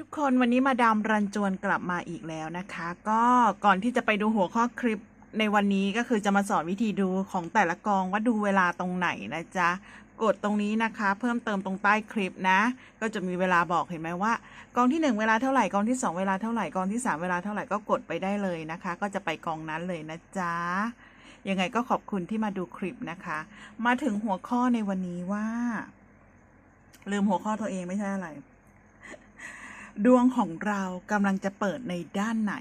ทุกคนวันนี้มาดามรันจวนกลับมาอีกแล้วนะคะ ก็ก่อนที่จะไปดูหัวข้อคลิปในวันนี้ก็คือจะมาสอนวิธีดูของแต่ละกองว่าดูเวลาตรงไหนนะจ๊ะกดตรงนี้นะคะ เพิ่มเติมตรงใต้คลิปนะ ก็จะมีเวลาบอกเห็นไหมว่า กองที่หนึ่งเวลาเท่าไหร่กองที่สองเวลาเท่าไหร่กองที่สามเวลาเท่าไหร่ก็กดไปได้เลยนะคะ ก็จะไปกองนั้นเลยนะจ๊ะยังไงก็ขอบคุณที่มาดูคลิปนะคะ มาถึงหัวข้อในวันนี้ว่า ลืมหัวข้อตัวเองไม่ใช่อะไร ดวงของเรากำลังจะเปิดในด้านไหน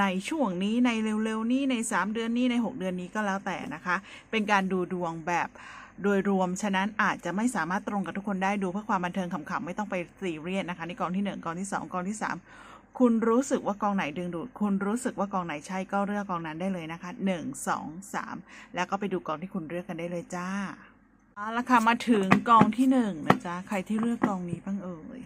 ในช่วงนี้ในเร็วๆนี้ใน 3 เดือนนี้ใน 6 เดือนนี้ก็แล้วแต่นะคะ เป็นการดูดวงแบบโดยรวม ฉะนั้นอาจจะไม่สามารถตรงกับทุกคนได้ดูเพื่อความบันเทิงขำๆไม่ต้องไปซีเรียสนะคะในกองที่1กองที่ 2กองที่ 3 คุณรู้สึกว่ากองไหนดึงดูด คุณรู้สึกว่ากองไหนใช่ก็เลือกกองนั้นได้เลยนะคะ 1 2 3 แล้วก็ไปดูกองที่คุณเลือกกันได้เลยจ้าเอาละค่ะมาถึงกองที่หนึ่งนะจ๊ะใครที่เลือกกองนี้บ้างเอ่ย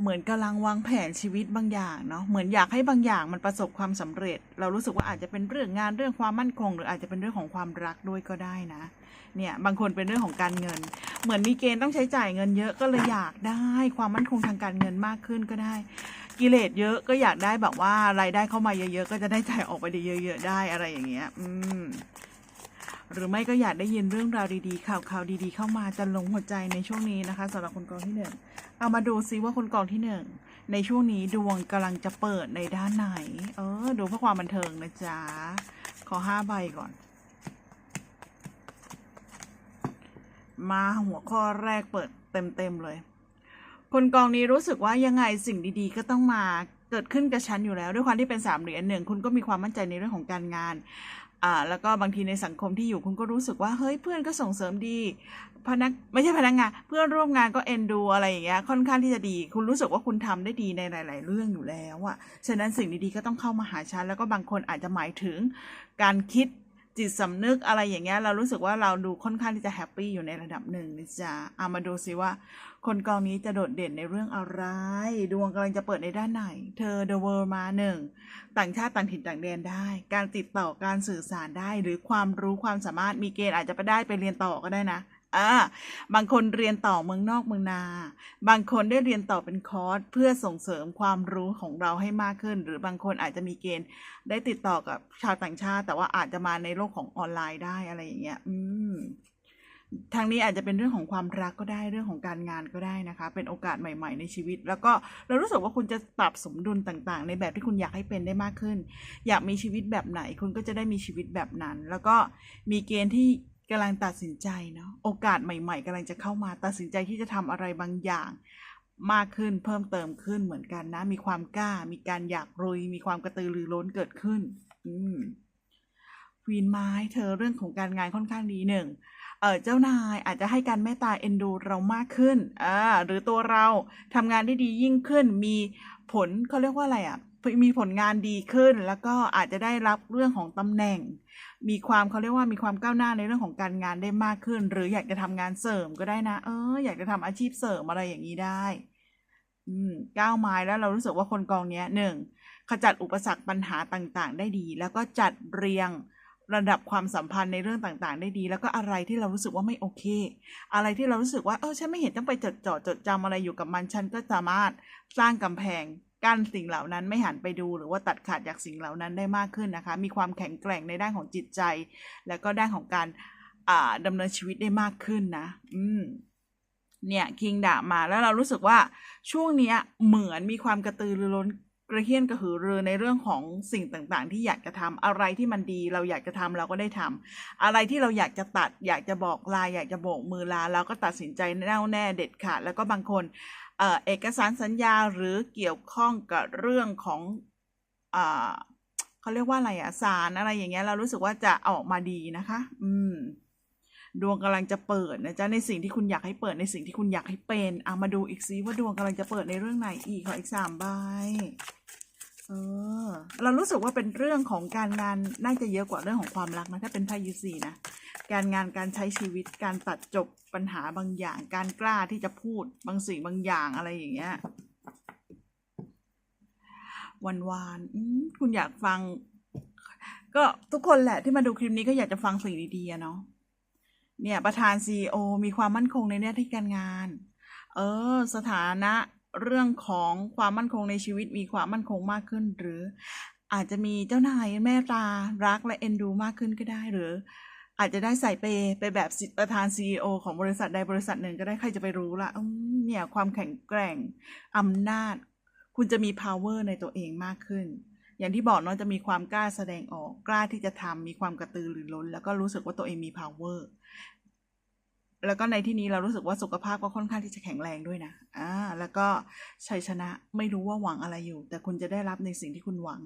เหมือนกำลังวางแผนชีวิตบางอย่างเนาะเหมือนอยากให้บางอย่างมันประสบความสำเร็จ เรารู้สึกว่าอาจจะเป็นเรื่องงานเรื่องความมั่นคง หรืออาจจะเป็นเรื่องของความรักด้วยก็ได้นะ เนี่ยบางคนเป็นเรื่องของการเงิน เหมือนมีเกณฑ์ต้องใช้จ่ายเงินเยอะก็เลยอยากได้ความมั่นคงทางการเงินมากขึ้นก็ได้ กิเลสเยอะก็อยากได้แบบว่ารายได้เข้ามาเยอะ ๆ ก็จะได้จ่ายออกไปด้เยอะๆได้อะไรอย่างเงี้ย อืม หรือไม่ก็อยากได้ยินเรื่องราวดีๆ ข่าวข่าวดีๆ เข้ามาจะลงหัวใจในช่วงนี้นะคะสำหรับคนกองที่หนึ่งเอามาดูซิว่าคนกองที่หนึ่งในช่วงนี้ดวงกำลังจะเปิดในด้านไหน เออ ดูเพื่อความบันเทิงนะจ๊ะ ขอห้าใบก่อน มาหัวข้อแรกเปิดเต็มๆเลย คนกองนี้รู้สึกว่ายังไงสิ่งดีๆ ก็ต้องมาเกิดขึ้นกับฉันอยู่แล้วด้วยความที่เป็นสามเหรียญหนึ่งคุณก็มีความมั่นใจในเรื่องของการงาน อ่าแล้วก็บางทีในสังคมที่อยู่คุณก็รู้สึกว่าเฮ้ยเพื่อนก็ส่งเสริมดี พนักไม่ใช่พนักงาน เพื่อนร่วมงานก็เอ็นดูอะไรอย่างเงี้ยค่อนข้างที่จะดี คุณรู้สึกว่าคุณทำได้ดีในหลาย ๆ เรื่องอยู่แล้วอะฉะนั้นสิ่งดีๆก็ต้องเข้ามาหาฉันแล้วก็บางคนอาจจะหมายถึงการคิด จิตสำนึกอะไรอย่างเงี้ยเรารู้สึกว่าเราดูค่อนข้างที่จะแฮปปี้อยู่ในระดับหนึ่งนะจ๊ะเอามาดูซิว่า คนกองนี้จะโดดเด่นในเรื่องอะไร ดวงกำลังจะเปิดในด้านไหน เธอ The World มาหนึ่งต่างชาติต่างถิ่นต่างแดนได้ การติดต่อการสื่อสารได้หรือความรู้ความสามารถมีเกณฑ์อาจจะไปได้ไปเรียนต่อก็ได้นะ อ่าบางคนเรียนต่อเมืองนอกเมืองนา บางคนได้เรียนต่อเป็นคอร์สเพื่อส่งเสริมความรู้ของเราให้มากขึ้น หรือบางคนอาจจะมีเกณฑ์ได้ติดต่อกับชาวต่างชาติ แต่ว่าอาจจะมาในโลกของออนไลน์ได้อะไรอย่างเงี้ย อืมทางนี้อาจจะเป็นเรื่องของความรักก็ได้เรื่องของการงานก็ได้นะคะ เป็นโอกาสใหม่ ๆ ในชีวิต แล้วก็เรารู้สึกว่าคุณจะปรับสมดุลต่างๆ ในแบบที่คุณอยากให้เป็นได้มากขึ้น อยากมีชีวิตแบบไหน คุณก็จะได้มีชีวิตแบบนั้น แล้วก็มีเกณฑ์ที่ กำลังตัดสินใจเนาะโอกาสใหม่ ๆกำลังจะเข้ามาตัดสินใจที่จะทำอะไรบางอย่าง มากขึ้นเพิ่มเติมขึ้นเหมือนกันนะ มีความกล้า มีการอยากรุย มีความกระตือรือร้นเกิดขึ้น อืมวีนไม้เธอเรื่องของการงานค่อนข้างดีหนึ่งเออเจ้านายอาจจะให้การเมตตาเอ็นดูเรามากขึ้นอ่าหรือตัวเราทำงานได้ดียิ่งขึ้น มีผลเขาเรียกว่าอะไรอะ มีผลงานดีขึ้น แล้วก็อาจจะได้รับเรื่องของตำแหน่ง มีความเขาเรียกว่ามีความก้าวหน้าในเรื่องของการงานได้มากขึ้น หรืออยากจะทำงานเสริมก็ได้นะ เออ อยากจะทำอาชีพเสริมอะไรอย่างนี้ได้ อืมก้าวไม้แล้วเรารู้สึกว่าคนกองเนี้ยหนึ่งขจัดอุปสรรคปัญหาต่างๆ ได้ดี แล้วก็จัดเรียงระดับความสัมพันธ์ในเรื่องต่างๆ ได้ดี แล้วก็อะไรที่เรารู้สึกว่าไม่โอเค อะไรที่เรารู้สึกว่าเออฉันไม่เห็นต้องไปจดจ่อจดจำอะไรอยู่กับมัน ฉันก็สามารถสร้างกำแพง กั้นสิ่งเหล่านั้นไม่หันไปดูหรือว่าตัดขาดจากสิ่งเหล่านั้นได้มากขึ้นนะคะ มีความแข็งแกร่งในด้านของจิตใจ แล้วก็ด้านของการอ่าดำเนินชีวิตได้มากขึ้นนะ อืมเนี่ยคิงด่ามาแล้วเรารู้สึกว่าช่วงเนี้ยเหมือนมีความกระตือรือร้นกระเฮียนกระหือรือในเรื่องของสิ่งต่างๆ ที่อยากจะทำอะไรที่มันดีเราอยากจะทำเราก็ได้ทำอะไรที่เราอยากจะตัด อยากจะบอกลาอยากจะโบกมือลาเราก็ตัดสินใจแน่วแน่เด็ดขาดแล้วก็บางคน เอกสารสัญญาหรือเกี่ยวข้องกับเรื่องของเขาเรียกว่าอะไรอะสารอะไรอย่างเงี้ยเรารู้สึกว่าจะออกมาดีนะคะ อืมดวงกำลังจะเปิดนะจ๊ะในสิ่งที่คุณอยากให้เปิดในสิ่งที่คุณอยากให้เป็นเอามาดูอีกซิว่าดวงกำลังจะเปิดในเรื่องไหนอีกขออีกสามใบเออเรารู้สึกว่าเป็นเรื่องของการงานน่าจะเยอะกว่าเรื่องของความรักนะถ้าเป็นไพ่ยูซีนะ การงานการใช้ชีวิตการตัดจบปัญหาบางอย่าง การกล้าที่จะพูดบางสิ่งบางอย่างอะไรอย่างเงี้ยวันวานๆคุณอยากฟัง ก็ทุกคนแหละที่มาดูคลิปนี้ก็อยากจะฟังสิ่งดีๆเนาะเนี่ยประธานซีอมีความมั่นคงในหน้าที่การงาน เออ สถานะเรื่องของความมั่นคงในชีวิตมีความมั่นคงมากขึ้น หรืออาจจะมีเจ้านายแม่ตารักและเอ็นดูมากขึ้นก็ได้หรือ อาจจะได้ใส่เปย์ไปแบบประธานซีอของบริษัทใดบริษัทหนึ่งก็ได้ใครจะไปรู้ละอืมเนี่ยความแข็งแกร่งอำนาจ คุณจะมี power ในตัวเองมากขึ้น อย่างที่บอกเนาะจะมีความกล้าแสดงออกกล้าที่จะทำมีความกระตือรือร้น แล้วก็รู้สึกว่าตัวเองมี power แล้วก็ในที่นี้เรารู้สึกว่าสุขภาพก็ค่อนข้างที่จะแข็งแรงด้วยนะอ่าแล้วก็ชัยชนะไม่รู้ว่าหวังอะไรอยู่ แต่คุณจะได้รับในสิ่งที่คุณหวัง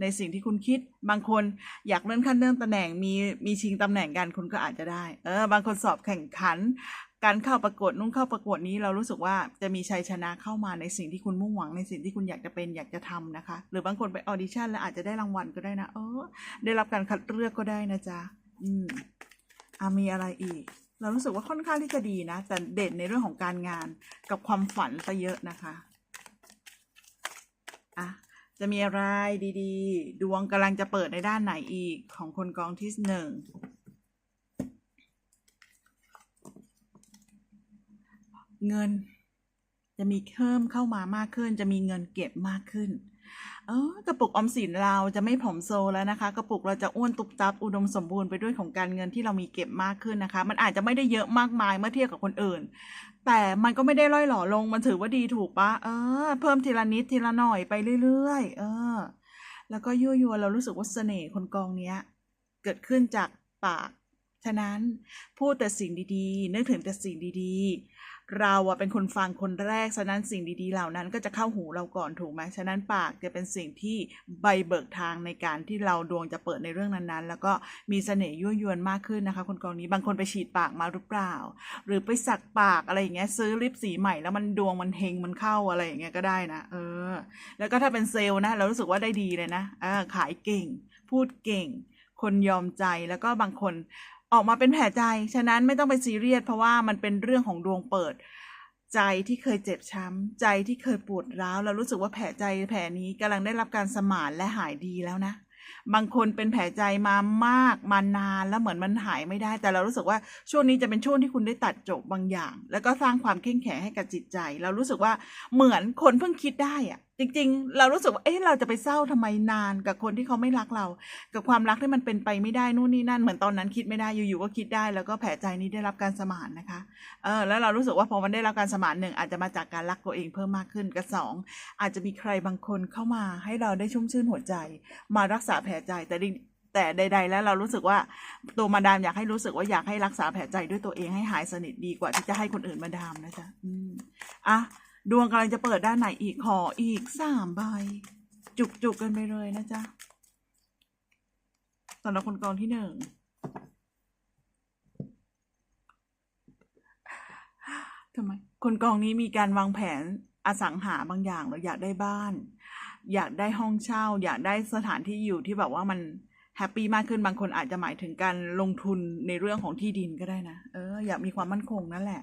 ในสิ่งที่คุณคิด บางคนอยากเลื่อนขั้นเลื่อนตำแหน่งมีมีชิงตำแหน่งกันคุณก็อาจจะได้ เออบางคนสอบแข่งขัน การเข้าประกวดนุ่งเข้าประกวดนี้เรารู้สึกว่าจะมีชัยชนะเข้ามาในสิ่งที่คุณมุ่งหวังในสิ่งที่คุณอยากจะเป็นอยากจะทำนะคะ หรือบางคนไปออดิชั่นแล้วอาจจะได้รางวัลก็ได้นะเออได้รับการคัดเลือกก็ได้นะจ๊ะอืมอะมีอะไรอีก เรารู้สึกว่าค่อนข้างที่จะดีนะ แต่เด่นในเรื่องของการงานกับความฝันซะเยอะนะคะอะจะมีอะไรดี ๆ ดวงกำลังจะเปิดในด้านไหนอีกของคนกองที่หนึ่งเงินจะมีเพิ่มเข้ามามากขึ้น จะมีเงินเก็บมากขึ้น เออกระปุกออมสินเราจะไม่ผอมโซแล้วนะคะ กระปุกเราจะอ้วนตุบตับอุดมสมบูรณ์ไปด้วยของการเงินที่เรามีเก็บมากขึ้นนะคะ มันอาจจะไม่ได้เยอะมากมายเมื่อเทียบกับคนอื่น แต่มันก็ไม่ได้ร่อยหล่อลงมันถือว่าดีถูกปะเออ เพิ่มทีละนิดทีละหน่อยไปเรื่อยๆ เออ แล้วก็ยั่วยวนเรารู้สึกว่าเสน่ห์คนกองเนี้ย เกิดขึ้นจากปาก ฉะนั้นพูดแต่สิ่งดีๆ นึกถึงแต่สิ่งดีๆ เราอะเป็นคนฟังคนแรกฉะนั้นสิ่งดีๆ เหล่านั้นก็จะเข้าหูเราก่อนถูกไหมฉะนั้นปากจะเป็นสิ่งที่ใบเบิกทางในการที่เราดวงจะเปิดในเรื่องนั้นๆ แล้วก็มีเสน่ห์ยั่วยวนมากขึ้นนะคะ คนกองนี้บางคนไปฉีดปากมาหรือเปล่า หรือไปสักปากอะไรอย่างเงี้ยซื้อลิปสีใหม่แล้วมันดวงมันเฮงมันเข้าอะไรอย่างเงี้ยก็ได้นะเออ แล้วก็ถ้าเป็นเซลล์นะเรารู้สึกว่าได้ดีเลยนะเออขายเก่ง พูดเก่ง คนยอมใจแล้วก็บางคน ออกมาเป็นแผลใจ ฉะนั้นไม่ต้องไปซีเรียสเพราะว่ามันเป็นเรื่องของดวงเปิด ใจที่เคยเจ็บช้ำ ใจที่เคยปวดร้าวเรารู้สึกว่าแผลใจแผลนี้กำลังได้รับการสมานและหายดีแล้วนะบางคนเป็นแผลใจมามากมานานแล้วเหมือนมันหายไม่ได้ แต่เรารู้สึกว่าช่วงนี้จะเป็นช่วงที่คุณได้ตัดจบบางอย่าง แล้วก็สร้างความเข้มแข็งให้กับจิตใจ เรารู้สึกว่าเหมือนคนเพิ่งคิดได้อะ จริง ๆ เรารู้สึกว่าเอ๊ะเราจะไปเศร้าทำไมนานกับคนที่เขาไม่รักเรา กับความรักที่มันเป็นไปไม่ได้นู่นนี่นั่นเหมือนตอนนั้นคิดไม่ได้อยู่ๆก็คิดได้ แล้วก็แผลใจนี้ได้รับการสมานนะคะเออแล้วเรารู้สึกว่าพอมันได้รับการสมานหนึ่งอาจจะมาจากการรักตัวเองเพิ่มมากขึ้นกับสองอาจจะมีใครบางคนเข้ามาให้เราได้ชุ่มชื่นหัวใจ มารักษาแผลใจแต่ดิแต่ใด ๆ แล้วเรารู้สึกว่าตัวมาดามอยากให้รู้สึกว่าอยากให้รักษาแผลใจด้วยตัวเองให้หายสนิทดีกว่าที่จะให้คนอื่นมาดามนะจ๊ะอืมอะ ดวงกำลังจะเปิดด้านไหนอีกขออีกสามใบ จุกๆกันไปเลยนะจ๊ะสำหรับคนกองที่หนึ่งทำไมคนกองนี้มีการวางแผนอสังหาบางอย่างเราอยากได้บ้าน อยากได้ห้องเช่า อยากได้สถานที่อยู่ที่แบบว่ามันแฮปปี้มากขึ้นบางคนอาจจะหมายถึงการลงทุนในเรื่องของที่ดินก็ได้นะ เอออยากมีความมั่นคงนั่นแหละ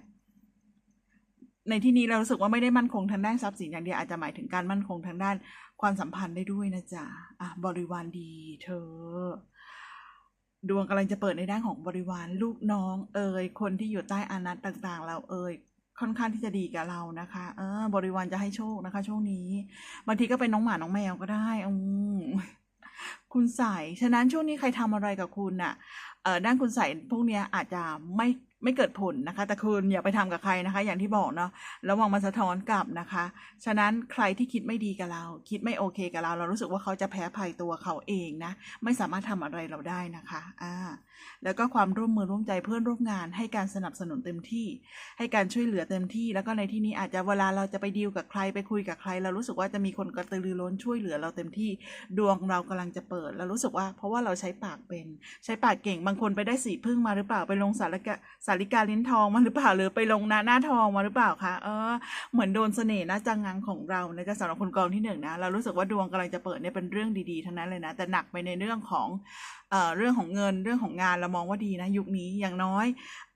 ในที่นี้เรารู้สึกว่าไม่ได้มั่นคงทางด้านทรัพย์สินอย่างเดียวอาจจะหมายถึงการมั่นคงทางด้านความสัมพันธ์ได้ด้วยนะจ๊ะอะบริวารดี เธอ ดวงกำลังจะเปิดในด้านของบริวารลูกน้อง เอ่ยคนที่อยู่ใต้อานัตต่างๆ เราเอ่ยค่อนข้างที่จะดีกับเรานะคะ เออ บริวารจะให้โชคนะคะ ช่วงนี้บางทีก็เป็นน้องหมาน้องแมวก็ได้อืมคุณใส่ฉะนั้นช่วงนี้ใครทำอะไรกับคุณน่ะ เออด้านคุณใส่พวกเนี้ยอาจจะไม่ ไม่เกิดผลนะคะ แต่คุณอย่าไปทำกับใครนะคะ อย่างที่บอกเนาะระวังมันสะท้อนกลับนะคะ ฉะนั้นใครที่คิดไม่ดีกับเรา คิดไม่โอเคกับเรา เรารู้สึกว่าเขาจะแพ้ภัยตัวเขาเองนะ ไม่สามารถทำอะไรเราได้นะคะอ่าแล้วก็ความร่วมมือร่วมใจเพื่อนร่วมงาน ให้การสนับสนุนเต็มที่ ให้การช่วยเหลือเต็มที่ แล้วก็ในที่นี้อาจจะเวลาเราจะไปดีลกับใครไปคุยกับใคร เรารู้สึกว่าจะมีคนกระตือรือร้นช่วยเหลือเราเต็มที่ ดวงเรากำลังจะเปิดเรารู้สึกว่า เพราะว่าเราใช้ปากเป็น ใช้ปากเก่งบางคนไปได้สีพึ่งมาหรือเปล่าไปลงสารกะสารกาลิ้นทองมาหรือเปล่าหรือไปลงหน้าหน้าทองมาหรือเปล่าคะเออเหมือนโดนเสน่ห์นะจังงังของเรานะจะสำหรับคนกองที่หนึ่งนะเรารู้สึกว่าดวงกำลังจะเปิดเนี่ยเป็นเรื่องดีๆทั้งนั้นเลยนะ แต่หนักไปในเรื่องของเอ่อเรื่องของเงินเรื่องของงานเรามองว่าดีนะ ยุคนี้อย่างน้อย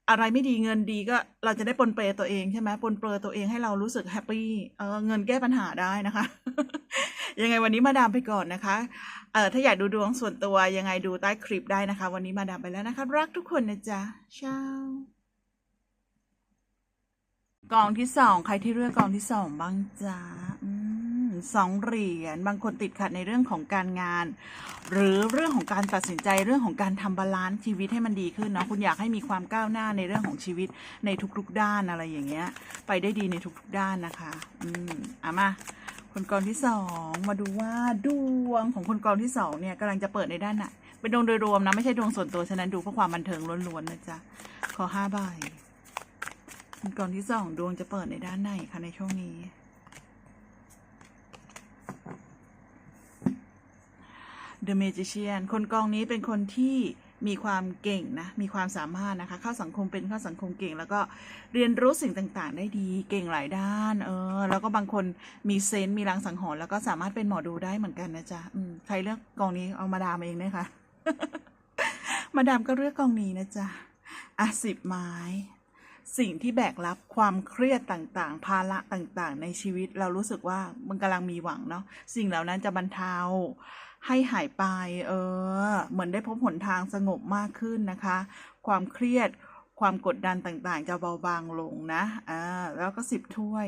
อะไรไม่ดีเงินดีก็เราจะได้ปนเปตัวเองใช่ไหมปนเปตัวเองให้เรารู้สึกแฮปปี้เออเงินแก้ปัญหาได้นะคะ ยังไงวันนี้มาดามไปก่อนนะคะเออถ้าอยากดูดวงส่วนตัวยังไงดูใต้คลิปได้นะคะ วันนี้มาดามไปแล้วนะคะ รักทุกคนนะจ๊ะเช้ากองที่สองใครที่เลือกกองที่สองบ้างจ้าอืม สองเหรียญบางคนติดขัดในเรื่องของการงาน หรือเรื่องของการตัดสินใจเรื่องของการทำบาลานซ์ชีวิตให้มันดีขึ้นเนาะคุณอยากให้มีความก้าวหน้าในเรื่องของชีวิตในทุกๆด้านอะไรอย่างเงี้ย ไปได้ดีในทุกๆด้านนะคะอืมอามาคนกองที่สองมาดูว่าดวงของคนกองที่สองเนี่ยกำลังจะเปิดในด้านไหนเป็นดวงโดยรวมนะไม่ใช่ดวงส่วนตัวฉะนั้นดูเพื่อความบันเทิงล้วนๆนะจ๊ะขอห้าใบคนกองที่สองดวงจะเปิดในด้านไหนคะในช่วงนี้ The Magician คนกองนี้เป็นคนที่มีความเก่งนะ มีความสามารถนะคะ เข้าสังคมเป็นเข้าสังคมเก่ง แล้วก็เรียนรู้สิ่งต่างๆ ได้ดี เก่งหลายด้าน เออ แล้วก็บางคนมีเซนส์มีลางสังหรณ์แล้วก็สามารถเป็นหมอดูได้เหมือนกันนะจ๊ะใครเลือกกองนี้เอามาดามเองนะคะ มาดามก็เลือกกองนี้นะจ๊ะอะสิบไม้ สิ่งที่แบกรับความเครียดต่างๆ ภาระต่างๆ ในชีวิต เรารู้สึกว่ามันกำลังมีหวังเนาะ สิ่งเหล่านั้นจะบรรเทา ให้หายไป เออ เหมือนได้พบหนทางสงบมากขึ้นนะคะ ความเครียดความกดดันต่างๆ จะเบาบางลงนะอ่าแล้วก็สิบถ้วย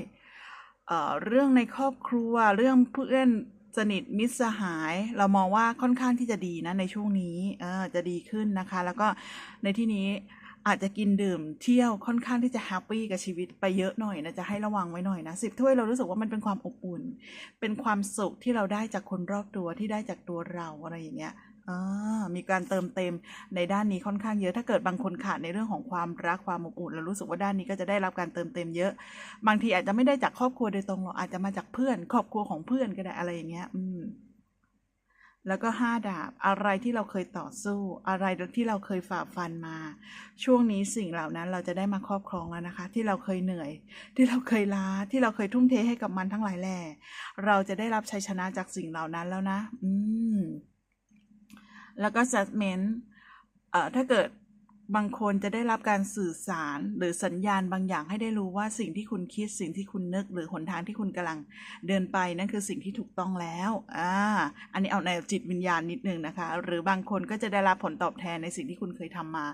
เอ่อเรื่องในครอบครัวเรื่องเพื่อนสนิทมิตรสหาย เรามองว่าค่อนข้างที่จะดีนะในช่วงนี้เออจะดีขึ้นนะคะ แล้วก็ในที่นี้ อาจจะกินดื่มเที่ยวค่อนข้างที่จะแฮปปี้กับชีวิตไปเยอะหน่อยนะจะให้ระวังไว้หน่อยนะสิบถ้วยเรารู้สึกว่ามันเป็นความอบอุ่น เป็นความสุขที่เราได้จากคนรอบตัวที่ได้จากตัวเราอะไรอย่างเงี้ยอ่ามีการเติมเต็มในด้านนี้ค่อนข้างเยอะ ถ้าเกิดบางคนขาดในเรื่องของความรักความอบอุ่นเรารู้สึกว่าด้านนี้ก็จะได้รับการเติมเต็มเยอะ บางทีอาจจะไม่ได้จากครอบครัวโดยตรงหรอกอาจจะมาจากเพื่อน ครอบครัวของเพื่อนก็ได้อะไรอย่างเงี้ย อืม แล้วก็ห้าดาบอะไรที่เราเคยต่อสู้ อะไรที่เราเคยฝ่าฟันมา ช่วงนี้สิ่งเหล่านั้นเราจะได้มาครอบครองแล้วนะคะ ที่เราเคยเหนื่อย ที่เราเคยล้าที่เราเคยทุ่มเทให้กับมันทั้งหลายแหล่เราจะได้รับชัยชนะจากสิ่งเหล่านั้นแล้วนะ อืมแล้วก็จัดเมนเอ่อถ้าเกิด บางคนจะได้รับการสื่อสารหรือสัญญาณบางอย่างให้ได้รู้ว่าสิ่งที่คุณคิดสิ่งที่คุณนึก หรือหนทางที่คุณกำลังเดินไปนั่นคือสิ่งที่ถูกต้องแล้วอ่าอันนี้เอาในจิตวิญญาณนิดนึงนะคะ หรือบางคนก็จะได้รับผลตอบแทนในสิ่งที่คุณเคยทำมา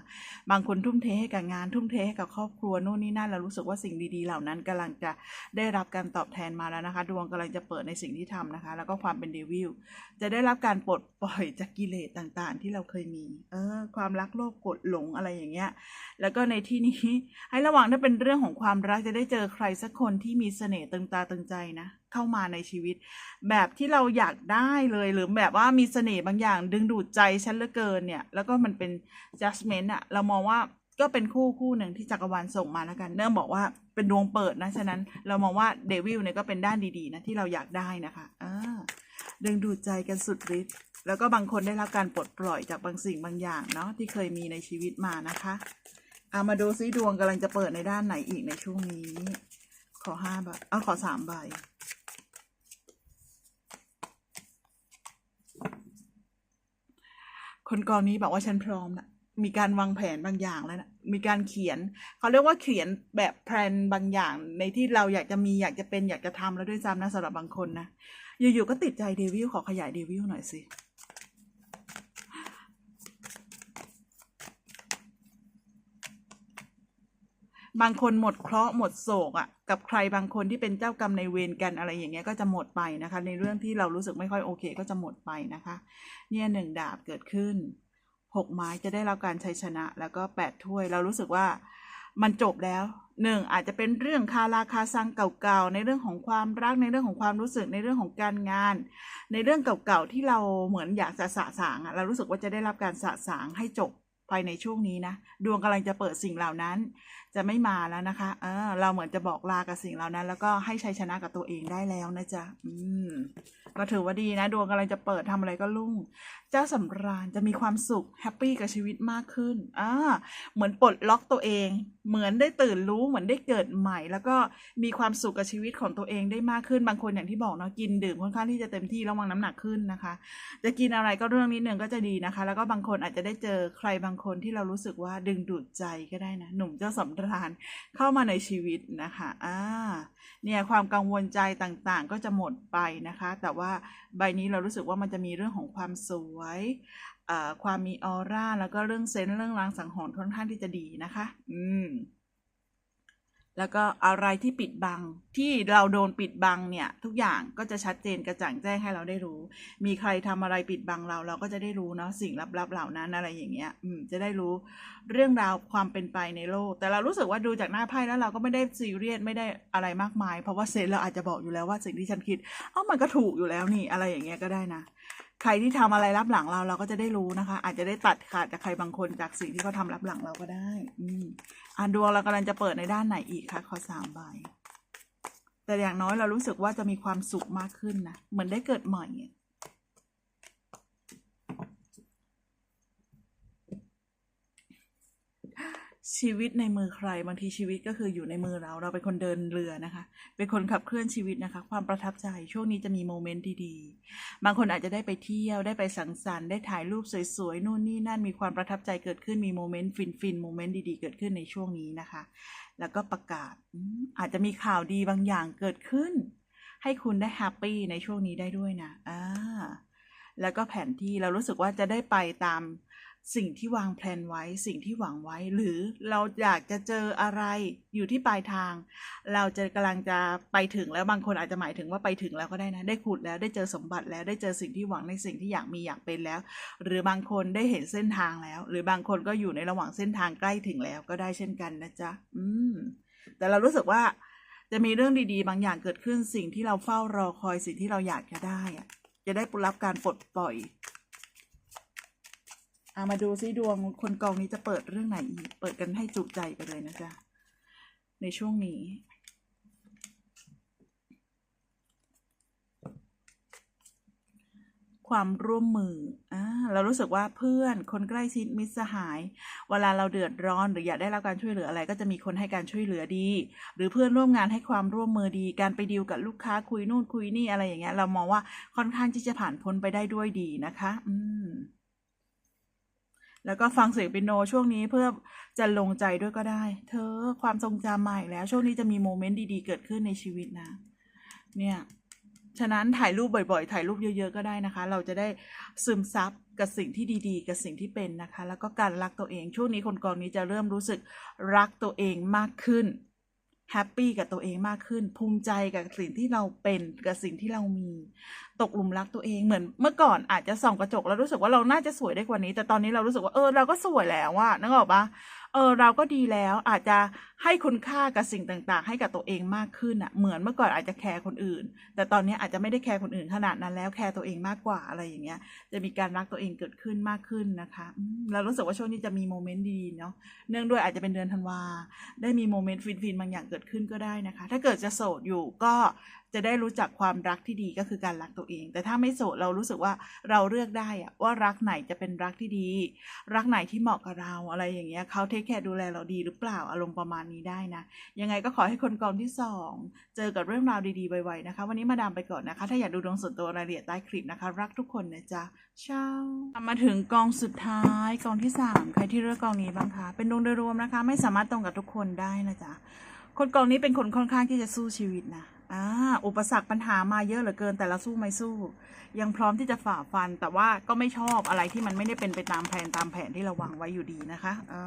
บางคนทุ่มเทให้กับงาน ทุ่มเทให้กับครอบครัวโน่นนี่นั่นเรารู้สึกว่าสิ่งดีๆ เหล่านั้นกำลังจะได้รับการตอบแทนมาแล้วนะคะ ดวงกำลังจะเปิดในสิ่งที่ทำนะคะ แล้วก็ความเป็นเดวิลจะได้รับการปลดปล่อยจากกิเลสต่างๆ ที่เราเคยมีเออความรักโลภกดหลงอะไรอย่างเงี้ย แล้วก็ในที่นี้ให้ระวังถ้าเป็นเรื่องของความรักจะได้เจอใครสักคนที่มีเสน่ห์ตึงตาตึงใจนะ เข้ามาในชีวิต แบบที่เราอยากได้เลยหรือแบบว่ามีเสน่ห์บางอย่าง ดึงดูดใจฉันเหลือเกินเนี่ย แล้วก็มันเป็น judgment อะเรามองว่าก็เป็นคู่คู่หนึ่งที่จักรวาลส่งมาแล้วกัน เนื่องบอกว่าเป็นดวงเปิดนะ ฉะนั้นเรามองว่าเดวิลเนี่ยก็เป็นด้านดีๆนะที่เราอยากได้นะคะอ่าดึงดูดใจกันสุดฤทธิ์ แล้วก็บางคนได้รับการปลดปล่อยจากบางสิ่งบางอย่างเนาะที่เคยมีในชีวิตมานะคะเอามาดูซิดวงกำลังจะเปิดในด้านไหนอีกในช่วงนี้ ขอห้าใบเอาขอสามใบคนกองนี้บอกว่าฉันพร้อมนะมีการวางแผนบางอย่างแล้วนะมีการเขียน เขาเรียกว่าเขียนแบบแพลนบางอย่าง ในที่เราอยากจะมีอยากจะเป็นอยากจะทำแล้วด้วยซ้ำนะสำหรับบางคนนะ อยู่ๆก็ติดใจเดวิลขอขยายเดวิลหน่อยสิ บางคนหมดเคราะห์หมดโศกอะ่ะกับใครบางคนที่เป็นเจ้ากรรมในเวรกันอะไรอย่างเงี้ยก็จะหมดไปนะคะ ในเรื่องที่เรารู้สึกไม่ค่อยโอเคก็จะหมดไปนะคะ เนี่ยหนึ่งดาบเกิดขึ้นหกไม้จะได้รับการชัยชนะ แล้วก็แปดถ้วยเรารู้สึกว่ามันจบแล้วหนึ่งอาจจะเป็นเรื่องคาราคาซังเก่าๆในเรื่องของความรักในเรื่องของความรู้สึกในเรื่องของการงาน ในเรื่องเก่าๆที่เราเหมือนอยากจะสะสางอะเรารู้สึกว่าจะได้รับการสะสางให้จบภายในช่วงนี้นะ ดวงกำลังจะเปิดสิ่งเหล่านั้น จะไม่มาแล้วนะคะเออเราเหมือนจะบอกลากับสิ่งเหล่านั้น แล้วก็ให้ชัยชนะกับตัวเองได้แล้วนะจ๊ะ อืม ก็ถือว่าดีนะ ดวงกำลังจะเปิดทำอะไรก็รุ่ง เจ้าสำราญจะมีความสุขแฮปปี้กับชีวิตมากขึ้น อ่า เหมือนปลดล็อกตัวเอง เหมือนได้ตื่นรู้ เหมือนได้เกิดใหม่ แล้วก็มีความสุขกับชีวิตของตัวเองได้มากขึ้น บางคนอย่างที่บอกเนาะ กินดื่มค่อนข้างที่จะเต็มที่ระวังน้ำหนักขึ้นนะคะ จะกินอะไรก็เรื่องนิดนึงก็จะดีนะคะ แล้วก็บางคนอาจจะได้เจอใครบางคนที่เรารู้สึกว่าดึงดูดใจก็ได้นะ หนุ่มเจ้าสำราญเข้ามาในชีวิตนะคะอ่าเนี่ยความกังวลใจต่างๆ ก็จะหมดไปนะคะ แต่ว่าใบนี้เรารู้สึกว่ามันจะมีเรื่องของความสวยอ่อความมีออร่าแล้วก็เรื่องเซนส์เรื่องรางสังหรณ์ค่อนข้างที่จะดีนะคะ อืม แล้วก็อะไรที่ปิดบังที่เราโดนปิดบังเนี่ยทุกอย่างก็จะชัดเจนกระจ่างแจ้งให้เราได้รู้ มีใครทำอะไรปิดบังเราเราก็จะได้รู้เนาะสิ่งลับๆเหล่านั้นอะไรอย่างเงี้ยอืมจะได้รู้เรื่องราวความเป็นไปในโลก แต่เรารู้สึกว่าดูจากหน้าไพ่แล้วเราก็ไม่ได้ซีเรียสไม่ได้อะไรมากมาย เพราะว่าเซนส์เราอาจจะบอกอยู่แล้วว่าสิ่งที่ฉันคิดเอ้ามันก็ถูกอยู่แล้วนี่อะไรอย่างเงี้ยก็ได้นะ ใครที่ทำอะไรรับหลังเราเราก็จะได้รู้นะคะ อาจจะได้ตัดขาดจากใครบางคนจากสิ่งที่เขาทำรับหลังเราก็ได้ อืมอ่านดวงเรากำลังจะเปิดในด้านไหนอีกคะขอสามใบแต่อย่างน้อยเรารู้สึกว่าจะมีความสุขมากขึ้นนะเหมือนได้เกิดใหม่อะ ชีวิตในมือใครบางทีชีวิตก็คืออยู่ในมือเราเราเป็นคนเดินเรือนะคะ เป็นคนขับเคลื่อนชีวิตนะคะ ความประทับใจช่วงนี้จะมีโมเมนต์ดีๆ บางคนอาจจะได้ไปเที่ยวได้ไปสังสรรค์ได้ถ่ายรูปสวยๆนู่นนี่นั่นมีความประทับใจเกิดขึ้นมีโมเมนต์ฟินๆโมเมนต์ดีๆเกิดขึ้นในช่วงนี้นะคะ แล้วก็ประกาศอาจจะมีข่าวดีบางอย่างเกิดขึ้น ให้คุณได้แฮปปี้ในช่วงนี้ได้ด้วยนะอ่าแล้วก็แผนที่เรารู้สึกว่าจะได้ไปตาม สิ่งที่วางแผนไว้สิ่งที่หวังไว้ หรือเราอยากจะเจออะไรอยู่ที่ปลายทาง เราจะกำลังจะไปถึงแล้วบางคนอาจจะหมายถึงว่าไปถึงแล้วก็ได้นะ ได้ขุดแล้วได้เจอสมบัติแล้วได้เจอสิ่งที่หวังในสิ่งที่อยากมีอยากเป็นแล้ว หรือบางคนได้เห็นเส้นทางแล้ว หรือบางคนก็อยู่ในระหว่างเส้นทางใกล้ถึงแล้วก็ได้เช่นกันนะจ๊ะอืม แต่เรารู้สึกว่าจะมีเรื่องดีๆ บางอย่างเกิดขึ้นสิ่งที่เราเฝ้ารอคอยสิ่งที่เราอยากจะได้อะจะได้รับการปลดปล่อย อามาดูซิดวงคนกองนี้จะเปิดเรื่องไหนอีก เปิดกันให้จุใจไปเลยนะจ๊ะ ในช่วงนี้ ความร่วมมืออ่าเรารู้สึกว่าเพื่อนคนใกล้ชิดมิตรสหาย เวลาเราเดือดร้อนหรืออยากได้รับการช่วยเหลืออะไร ก็จะมีคนให้การช่วยเหลือดี หรือเพื่อนร่วมงานให้ความร่วมมือดี การไปดีลกับลูกค้าคุยนู่นคุยนี่อะไรอย่างเงี้ย เรามองว่าค่อนข้างที่จะผ่านพ้นไปได้ด้วยดีนะคะ อืม แล้วก็ฟังเสียงเปียโนช่วงนี้เพื่อจะลงใจด้วยก็ได้ เธอความทรงจำใหม่แล้ว ช่วงนี้จะมีโมเมนต์ดีๆ เกิดขึ้นในชีวิตนะ เนี่ยฉะนั้นถ่ายรูปบ่อยๆ ถ่ายรูปเยอะๆ ก็ได้นะคะ เราจะได้ซึมซับกับสิ่งที่ดีๆ กับสิ่งที่เป็นนะคะ แล้วก็การรักตัวเอง ช่วงนี้คนกองนี้จะเริ่มรู้สึกรักตัวเองมากขึ้น แฮปปี้กับตัวเองมากขึ้น ภูมิใจกับสิ่งที่เราเป็นกับสิ่งที่เรามี ตกหลุมรักตัวเองเหมือนเมื่อก่อนอาจจะส่องกระจกแล้วรู้สึกว่าเราน่าจะสวยได้กว่านี้ แต่ตอนนี้เรารู้สึกว่าเออเราก็สวยแล้วอะนึกออกปะ เออเราก็ดีแล้วอาจจะให้คุณค่ากับสิ่งต่างๆ ให้กับตัวเองมากขึ้นอะเหมือนเมื่อก่อนอาจจะแคร์คนอื่น แต่ตอนนี้อาจจะไม่ได้แคร์คนอื่นขนาดนั้นแล้วแคร์ตัวเองมากกว่าอะไรอย่างเงี้ย จะมีการรักตัวเองเกิดขึ้นมากขึ้นนะคะเรารู้สึกว่าช่วงนี้จะมีโมเมนต์ดีเนาะเนื่องด้วยอาจจะเป็นเดือนธันวาได้มีโมเมนต์ฟินๆบางอย่างเกิดขึ้นก็ได้นะคะ ถ้าเกิดจะโสดอยู่ก็ จะได้รู้จักความรักที่ดีก็คือการรักตัวเอง แต่ถ้าไม่โสดเรารู้สึกว่าเราเลือกได้อะว่ารักไหนจะเป็นรักที่ดี รักไหนที่เหมาะกับเราอะไรอย่างเงี้ยเขาเทคแคร์ดูแลเราดีหรือเปล่าอารมณ์ประมาณนี้ได้นะ ยังไงก็ขอให้คนกองที่สองเจอกับเรื่องราวดีๆไวๆนะคะ วันนี้มาดามไปก่อนนะคะ ถ้าอยากดูดวงส่วนตัวรายละเอียดใต้คลิปนะคะ รักทุกคนนะจ๊ะเช้ามาถึงกองสุดท้ายกองที่สามใครที่เลือกกองนี้บ้างคะเป็นดวงโดยรวมนะคะ ไม่สามารถตรงกับทุกคนได้นะจ๊ะคนกองนี้เป็นคนค่อนข้างที่จะสู้ชีวิตนะ อ่าอุปสรรคปัญหามาเยอะเหลือเกิน แต่เราสู้ไม่สู้ ยังพร้อมที่จะฝ่าฟัน แต่ว่าก็ไม่ชอบอะไรที่มันไม่ได้เป็นไปตามแผนตามแผนที่เราวางไว้อยู่ดีนะคะอ่า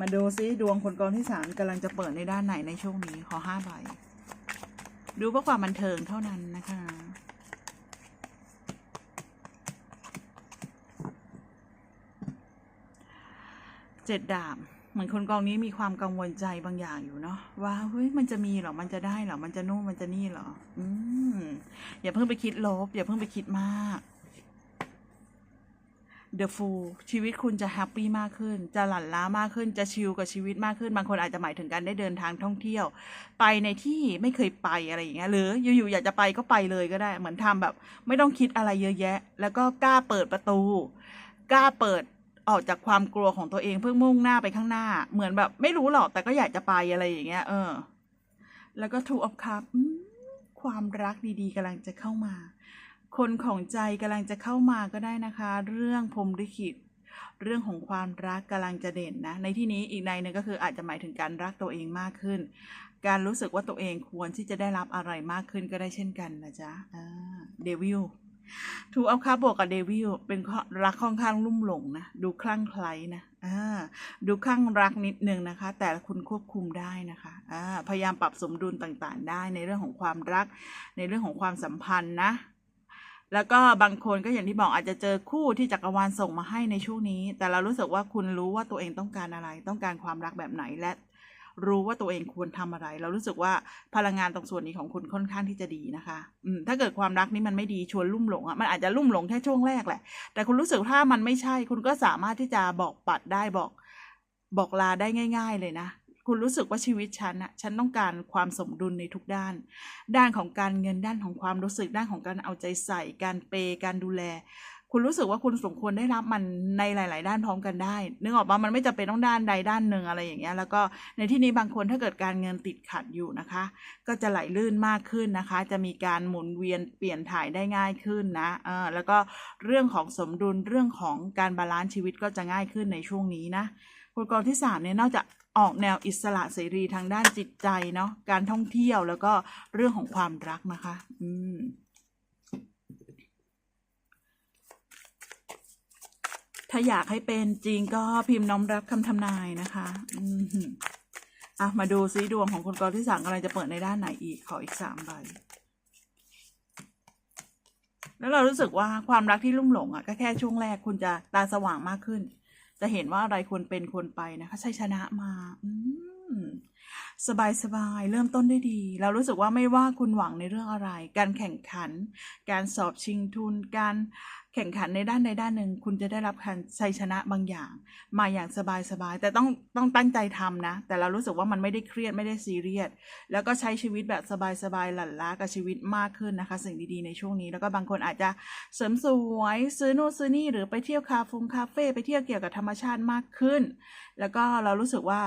มาดูซิดวงคนกองที่สามกำลังจะเปิดในด้านไหนในช่วงนี้ขอห้าใบดูเพื่อความบันเทิงเท่านั้นนะคะเจ็ดดาบ เหมือนคนกองนี้มีความกังวลใจบางอย่างอยู่เนาะว่าเฮ้ยมันจะมีหรอมันจะได้หรอมันจะนู่นมันจะนี่หรออืมอย่าเพิ่งไปคิดลบ อย่าเพิ่งไปคิดมาก The Fool ชีวิตคุณจะแฮปปี้มากขึ้น จะหลั่นล้ามากขึ้นจะชิลกับชีวิตมากขึ้น บางคนอาจจะหมายถึงการได้เดินทางท่องเที่ยว ไปในที่ไม่เคยไปอะไรอย่างเงี้ยหรืออยู่ๆอยากจะไปก็ไปเลยก็ได้ เหมือนทำแบบ ไม่ต้องคิดอะไรเยอะแยะ แล้วก็กล้าเปิดประตู กล้าเปิด ออกจากความกลัวของตัวเองเพื่อมุ่งหน้าไปข้างหน้า เหมือนแบบ ไม่รู้หรอกแต่ก็อยากจะไปอะไรอย่างเงี้ย เออ แล้วก็ Two of Cups อืมความรักดีๆกำลังจะเข้ามา คนของใจกำลังจะเข้ามาก็ได้นะคะ เรื่องพรมลิขิตเรื่องของความรักกำลังจะเด่นนะ ในที่นี้อีกในนึงก็คืออาจจะหมายถึงการรักตัวเองมากขึ้น การรู้สึกว่าตัวเองควรที่จะได้รับอะไรมากขึ้นก็ได้เช่นกันนะจ๊ะเดวิล ทูเอาคาบวกกับเดวิลเป็นรักค่อนข้างลุ่มหลงนะ ดูคลั่งไคล้นะอ่าดูคลั่งรักนิดนึงนะคะ แต่คุณควบคุมได้นะคะอ่าพยายามปรับสมดุลต่างๆ ได้ในเรื่องของความรัก ในเรื่องของความสัมพันธ์นะแล้วก็บางคนก็อย่างที่บอกอาจจะเจอคู่ที่จักรวาลส่งมาให้ในช่วงนี้ แต่เรารู้สึกว่าคุณรู้ว่าตัวเองต้องการอะไร ต้องการความรักแบบไหน และ รู้ว่าตัวเองควรทำอะไร เรารู้สึกว่าพลังงานตรงส่วนนี้ของคุณค่อนข้างที่จะดีนะคะอืมถ้าเกิดความรักนี้มันไม่ดีชวนลุ่มหลงอะมันอาจจะลุ่มหลงแค่ช่วงแรกแหละ แต่คุณรู้สึกถ้ามันไม่ใช่ คุณก็สามารถที่จะบอกปัดได้บอก บอกลาได้ง่าย ๆ เลยนะคุณรู้สึกว่าชีวิตฉันอะฉันต้องการความสมดุลในทุกด้าน ด้านของการเงินด้านของความรู้สึกด้านของการเอาใจใส่ การเปย์การดูแล คุณรู้สึกว่าคุณสมควรได้รับมันในหลาย ๆ ด้านพร้อมกันได้ นึกออกปะมันไม่จำเป็นต้องด้านใดด้านหนึ่งอะไรอย่างเงี้ย แล้วก็ในที่นี้บางคนถ้าเกิดการเงินติดขัดอยู่นะคะ ก็จะไหลลื่นมากขึ้นนะคะ จะมีการหมุนเวียนเปลี่ยนถ่ายได้ง่ายขึ้นนะเออแล้วก็เรื่องของสมดุลเรื่องของการบาลานซ์ชีวิตก็จะง่ายขึ้นในช่วงนี้นะคนกองที่สามเนี่ยนอกจากออกแนวอิสระเสรีทางด้านจิตใจเนาะการท่องเที่ยวแล้วก็เรื่องของความรักนะคะ อืม ถ้าอยากให้เป็นจริงก็พิมพ์น้อมรับคำทำนายนะคะอืมอะมาดูซิดวงของคนกอที่สามกำลังจะเปิดในด้านไหนอีกขออีกสามใบแล้วเรารู้สึกว่าความรักที่ลุ่มหลงอะก็แค่ช่วงแรกคุณจะตาสว่างมากขึ้น จะเห็นว่าอะไรควรเป็นควรไปนะคะชัยชนะมา อืสบายสบายเริ่มต้นได้ดี เรารู้สึกว่าไม่ว่าคุณหวังในเรื่องอะไร การแข่งขัน การสอบชิงทุน การ แข่งขันในด้านใดด้านหนึ่ง คุณจะได้รับการชัยชนะบางอย่าง มาอย่างสบายสบายแต่ต้องต้องตั้งใจทำนะ แต่เรารู้สึกว่ามันไม่ได้เครียดไม่ได้ซีเรียสแล้วก็ใช้ชีวิตแบบสบายสบายหลั่นล้ากับชีวิตมากขึ้นนะคะ สิ่งดีๆในช่วงนี้ แล้วก็บางคนอาจจะเสริมสวยซื้อนู่นซื้อนี่หรือไปเที่ยวคาเฟงคาเฟ่ไปเที่ยวเกี่ยวกับธรรมชาติมากขึ้น แล้วก็เรารู้สึกว่า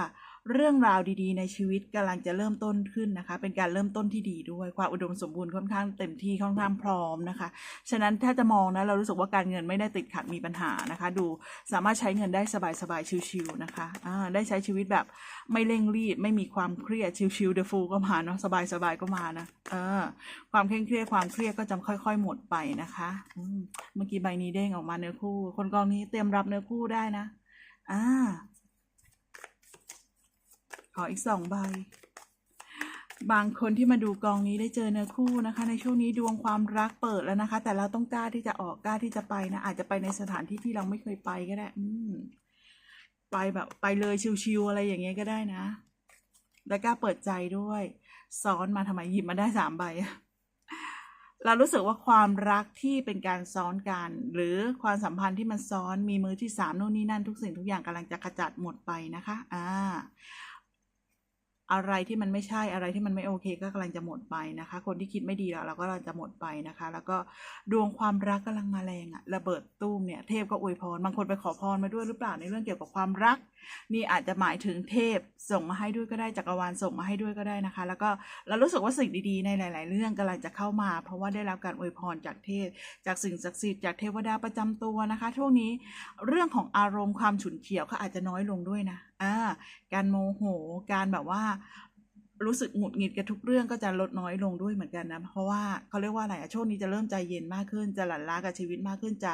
เรื่องราวดีๆ ในชีวิตกำลังจะเริ่มต้นขึ้นนะคะ เป็นการเริ่มต้นที่ดีด้วยความอุดมสมบูรณ์ค่อนข้างเต็มที่ค่อนข้างพร้อมนะคะ ฉะนั้นถ้าจะมองนะเรารู้สึกว่าการเงินไม่ได้ติดขัดมีปัญหานะคะ ดูสามารถใช้เงินได้สบายๆชิวๆนะคะอ่าได้ใช้ชีวิตแบบไม่เร่งรีบไม่มีความเครียดชิวๆเดฟูก็มาเนาะสบายๆก็มานะเออความเคร่งเครียดความเครียดก็จะค่อย ๆ หมดไปนะคะเมื่อกี้ใบนี้เด้งออกมาเนื้อคู่ คนกองนี้เตรียมรับเนื้อคู่ได้นะอ่า ขออีกสองใบ บางคนที่มาดูกองนี้ได้เจอเนื้อคู่นะคะ ในช่วงนี้ดวงความรักเปิดแล้วนะคะ แต่เราต้องกล้าที่จะออกกล้าที่จะไปนะ อาจจะไปในสถานที่ที่เราไม่เคยไปก็ได้ อืม ไปแบบไปเลยชิวๆอะไรอย่างเงี้ยก็ได้นะ แล้วกล้าเปิดใจด้วย ซ้อนมาทำไมหยิบมาได้สามใบเรารู้สึกว่าความรักที่เป็นการซ้อนกัน หรือความสัมพันธ์ที่มันซ้อนมีมือที่สามโน่นนี่นั่นทุกสิ่งทุกอย่างกำลังจะขจัดหมดไปนะคะ อ่า อะไรที่มันไม่ใช่อะไรที่มันไม่โอเค ก็กำลังจะหมดไปนะคะ คนที่คิดไม่ดีแล้วเราก็กำลังจะหมดไปนะคะ แล้วก็ดวงความรักกำลังมาแรงอะระเบิดตู้มเนี่ยเทพก็อวยพรบางคนไปขอพรมาด้วยหรือเปล่าในเรื่องเกี่ยวกับความรัก นี่อาจจะหมายถึงเทพส่งมาให้ด้วยก็ได้จักรวาลส่งมาให้ด้วยก็ได้นะคะ แล้วก็เรารู้สึกว่าสิ่งดีๆในหลาย ๆ เรื่องกำลังจะเข้ามา เพราะว่าได้รับการอวยพรจากเทพ จากสิ่งศักดิ์สิทธิ์จากเทวดาประจำตัวนะคะช่วงนี้เรื่องของอารมณ์ความฉุนเฉียวก็อาจจะน้อยลงด้วยนะอ่าการโมโห การแบบว่ารู้สึกหงุดหงิดกับทุกเรื่องก็จะลดน้อยลงด้วยเหมือนกันนะ เพราะว่าเขาเรียกว่าอะไรอะช่วงนี้จะเริ่มใจเย็นมากขึ้น จะหลั่นล้ากับชีวิตมากขึ้น จะ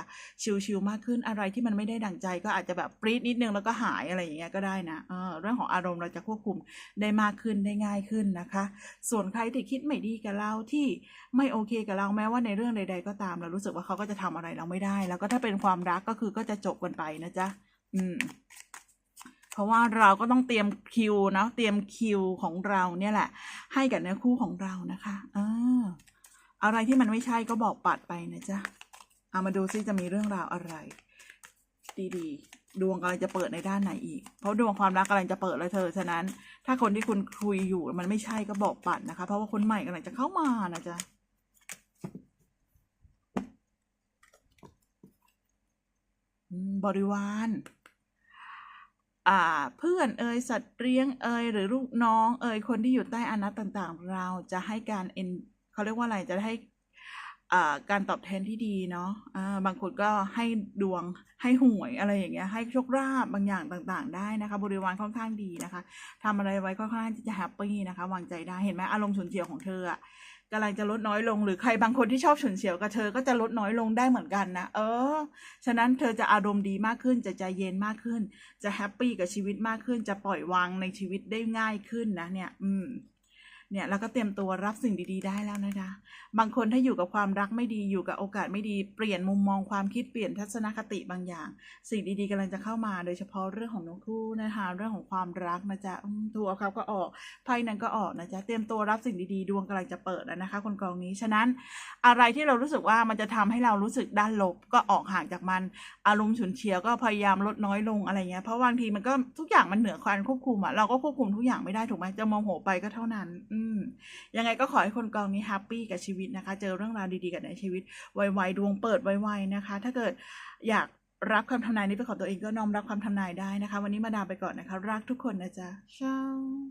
ชิลๆมากขึ้น อะไรที่มันไม่ได้ดั่งใจก็อาจจะแบบปรี๊ดนิดนึงแล้วก็หายอะไรอย่างเงี้ยก็ได้นะเออเรื่องของอารมณ์เราจะควบคุมได้มากขึ้นได้ง่ายขึ้นนะคะ ส่วนใครที่คิดไม่ดีกับเราที่ไม่โอเคกับเราแม้ว่าในเรื่องใด ๆ ก็ตาม เรารู้สึกว่าเขาก็จะทำอะไรเราไม่ได้ แล้วก็ถ้าเป็นความรักก็คือก็จะจบกันไปนะจ๊ะอืม เพราะว่าเราก็ต้องเตรียมคิวนะเตรียมคิวของเราเนี่ยแหละ ให้กับเนื้อคู่ของเรานะคะเอออะไรที่มันไม่ใช่ก็บอกปัดไปนะจ๊ะเอามาดูซิจะมีเรื่องราวอะไร ดีๆ ดวงกำลังจะเปิดในด้านไหนอีก เพราะดวงความรักกำลังจะเปิดแล้วเธอ ฉะนั้น ถ้าคนที่คุณคุยอยู่มันไม่ใช่ก็บอกปัดนะคะ เพราะว่าคนใหม่กำลังจะเข้ามานะจ๊ะบริวาร เพื่อนเอ่ยสัตว์เลี้ยงเอ่ยหรือลูกน้อง เอ่ยคนที่อยู่ใต้อานัตต่างๆ เราจะให้การเอ็นเขาเรียกว่าอะไรจะให้การตอบแทนที่ดีเนาะอ่าบางคนก็ให้ดวงให้หวยอะไรอย่างเงี้ย ให้โชคลาภบางอย่างต่างๆ ได้นะคะ บริวารค่อนข้างดีนะคะทำอะไรไว้ค่อนข้างที่จะแฮปปี้นะคะ วางใจได้ เห็นไหมอารมณ์ฉุนเฉียวของเธออะ กำลังจะลดน้อยลง หรือใครบางคนที่ชอบฉุนเฉียวกับเธอก็จะลดน้อยลงได้เหมือนกันนะ เออ ฉะนั้นเธอจะอารมณ์ดีมากขึ้น จะใจเย็นมากขึ้น จะแฮปปี้กับชีวิตมากขึ้น จะปล่อยวางในชีวิตได้ง่ายขึ้นนะเนี่ย อืม เนี่ยแล้วก็เตรียมตัวรับสิ่งดีๆ ได้แล้วนะคะบางคนถ้าอยู่กับความรักไม่ดีอยู่กับโอกาสไม่ดีเปลี่ยนมุมมองความคิดเปลี่ยนทัศนคติบางอย่าง สิ่งดีๆกำลังจะเข้ามา โดยเฉพาะเรื่องของน้องคู่นะคะเรื่องของความรักนะจ๊ะอืมตัวเขาก็ออกไพ่นั้นก็ออกนะจ๊ะเตรียมตัวรับสิ่งดีๆ ดวงกำลังจะเปิดแล้วนะคะ คนกองนี้ฉะนั้นอะไรที่เรารู้สึกว่ามันจะทำให้เรารู้สึกด้านลบก็ออกห่างจากมัน อารมณ์ฉุนเฉียวก็พยายามลดน้อยลงอะไรเงี้ยเพราะบางทีมันก็ทุกอย่างมันเหนือความควบคุมอะเราก็ควบคุมทุกอย่างไม่ได้ถูกไหมจะโมโหไปก็เท่านั้นอืยังไงก็ขอให้คนกองนี้แฮปปี้กับชีวิตนะคะ เจอเรื่องราวดีๆกับในชีวิตไวๆดวงเปิดไวๆนะคะ ถ้าเกิดอยากรับคำทำนายนี้เป็นของตัวเองก็น้อมรับคำทำนายได้นะคะ วันนี้มาดามไปก่อนนะคะ รักทุกคนนะจ๊ะเช้า